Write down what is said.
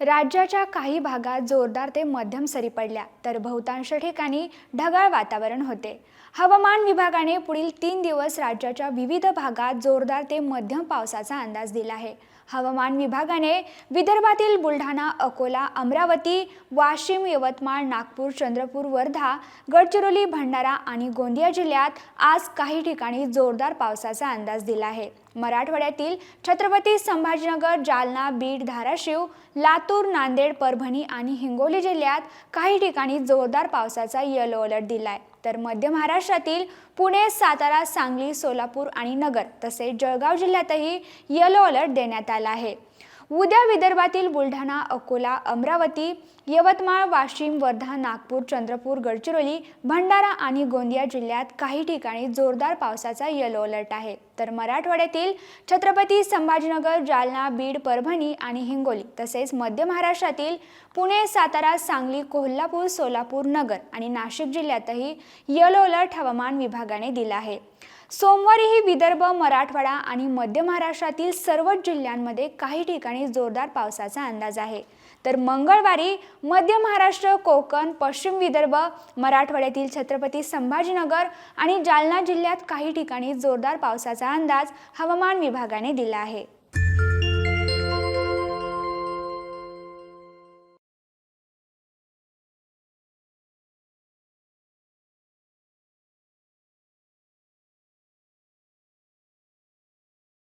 राज्याच्या काही भागात जोरदार ते मध्यम सरी पडल्या तर बहुतांश ठिकाणी ढगाळ वातावरण होते. हवामान विभागाने पुढील तीन दिवस राज्याच्या विविध भागात जोरदार ते मध्यम पावसाचा अंदाज दिला आहे. हवामान विभागाने विदर्भातील बुलढाणा अकोला अमरावती वाशिम यवतमाळ नागपूर चंद्रपूर वर्धा गडचिरोली भंडारा आणि गोंदिया जिल्ह्यात आज काही ठिकाणी जोरदार पावसाचा अंदाज दिला आहे. मराठवाड्यातील छत्रपती संभाजीनगर जालना बीड धाराशिव लातूर नांदेड परभणी आणि हिंगोली जिल्ह्यात काही ठिकाणी जोरदार पावसाचा येलो अलर्ट दिलाय. तर मध्य महाराष्ट्रातील पुणे सातारा सांगली सोलापूर आणि नगर तसेच जळगाव जिल्ह्यातही येलो अलर्ट देण्यात आला आहे. उद्या विदर्भातील बुलढाणा अकोला अमरावती यवतमाळ वाशिम वर्धा नागपूर चंद्रपूर गडचिरोली भंडारा आणि गोंदिया जिल्ह्यात काही ठिकाणी जोरदार पावसाचा येलो अलर्ट आहे. तर मराठवाड्यातील छत्रपती संभाजीनगर जालना बीड परभणी आणि हिंगोली तसेच मध्य महाराष्ट्रातील पुणे सातारा सांगली कोल्हापूर सोलापूर नगर आणि नाशिक जिल्ह्यातही येलो अलर्ट हवामान विभागाने दिला आहे. सोमवारीही विदर्भ मराठवाडा आणि मध्य महाराष्ट्रातील सर्वच जिल्ह्यांमध्ये काही ठिकाणी जोरदार पावसाचा अंदाज आहे. तर मंगळवारी मध्य महाराष्ट्र कोकण पश्चिम विदर्भ मराठवाड्यातील छत्रपती संभाजीनगर आणि जालना जिल्ह्यात काही ठिकाणी जोरदार पावसाचा अंदाज हवामान विभागाने दिला आहे.